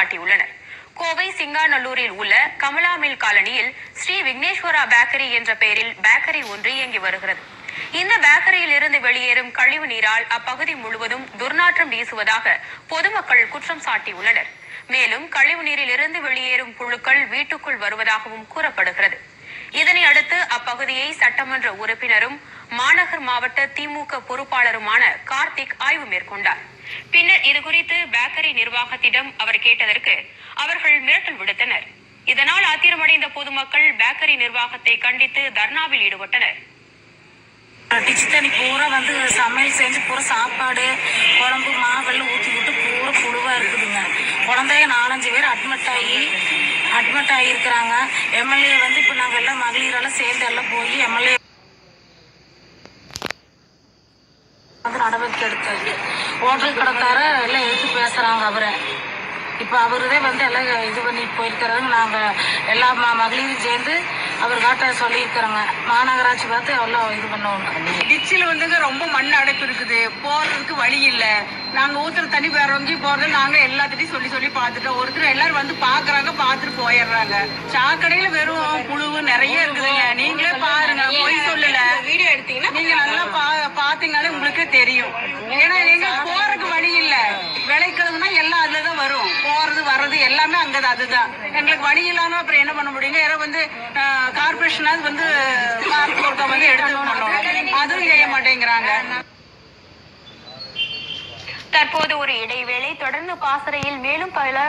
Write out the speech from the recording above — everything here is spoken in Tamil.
சாட்டியுள்ளனர் கோவை சிங்காநல்லூரில் உள்ள கமலா மில் காலனியில் ஸ்ரீ விக்னேஸ்வரா பேக்கரி என்ற பெயரில் பேக்கரி ஒன்று இயங்கி வருகிறது. இந்த பேக்கரியில் இருந்து வெளியேறும் கழிவு நீரால் அப்பகுதி முழுவதும் துர்நாற்றம் வீசுவதாக பொதுமக்கள் குற்றம் சாட்டியுள்ளனர். மேலும் கழிவு நீரில் இருந்து வெளியேறும் புழுக்கள் வீட்டுக்குள் வருவதாகவும் கூறப்படுகிறது. இதனை அடுத்து அப்பகுதியை சட்டமன்ற உறுப்பினரும் மாநகர் மாவட்ட திமுக பொறுப்பாளருமான கார்த்திக் ஆய்வு மேற்கொண்டார். பின்னர் இதுகுறித்து பேக்கரி நிர்வாகத்திடம் அவர் கேட்டதற்கு அவர்கள் மிரட்டல் விடுத்தனர். இதனால் ஆத்திரமடைந்த பொதுமக்கள் பேக்கரி நிர்வாகத்தை கண்டித்து தர்ணாவில் ஈடுபட்டனர். டிச்சித்தனி பூரா வந்து சமையல் செஞ்சு பூரா சாப்பாடு குழம்பு மாவெல்லாம் ஊற்றி விட்டு பூரா புழுவாக இருக்குதுங்க. குழந்தைய நாலஞ்சு பேர் அட்மிட் ஆகி அட்மிட் ஆகியிருக்கிறாங்க. எம்எல்ஏ வந்து இப்போ நாங்கள் எல்லாம் மகளிரெல்லாம் சேர்ந்து எல்லாம் போய் எம்எல்ஏ வந்து நடவடிக்கை எடுத்தாங்க ஹோட்டல் கடைக்கார எல்லாம் எடுத்து பேசுகிறாங்க அவரை. இப்போ அவருதே வந்து எல்லாம் இது பண்ணி போயிருக்கிறாங்க நாங்கள் எல்லா ம மகளிரும் சேர்ந்து அவர் காட்ட சொல்லியிருக்கிறோங்க. மாநகராட்சி பார்த்து எவ்வளோ இது பண்ணுவோம். டிச்சில் வந்துங்க ரொம்ப மண் அடைப்பு இருக்குது. போகிறதுக்கு வழி இல்லை. நாங்கள் ஊத்துற தண்ணி வேற எங்கேயும் போறது நாங்க எல்லாத்திட்டையும் சொல்லி சொல்லி பார்த்துட்டோம். ஒருத்தர் எல்லாரும் வந்து பார்க்குறாங்க பார்த்துட்டு போயிடுறாங்க. சாக்கடையில் வெறும் புழுவு நிறைய இருக்குதுங்க. நீங்களே ஏன்னா எங்க போறதுக்கு வழி இல்ல. விளைக்கிறதுனா எல்லாம் அதுலதான் வரும். போறது வர்றது எல்லாமே அங்கதான் அதுதான். எங்களுக்கு வழி இல்லாம அப்புறம் என்ன பண்ண முடியுங்க? யாரோ வந்து கார்பரேஷனாவது வந்து பார்க் வந்து எடுத்து அதுவும் செய்ய மாட்டேங்கிறாங்க. தற்போது ஒரு இடைவேளை தொடர்ந்து பாசறையில் மேலும் பல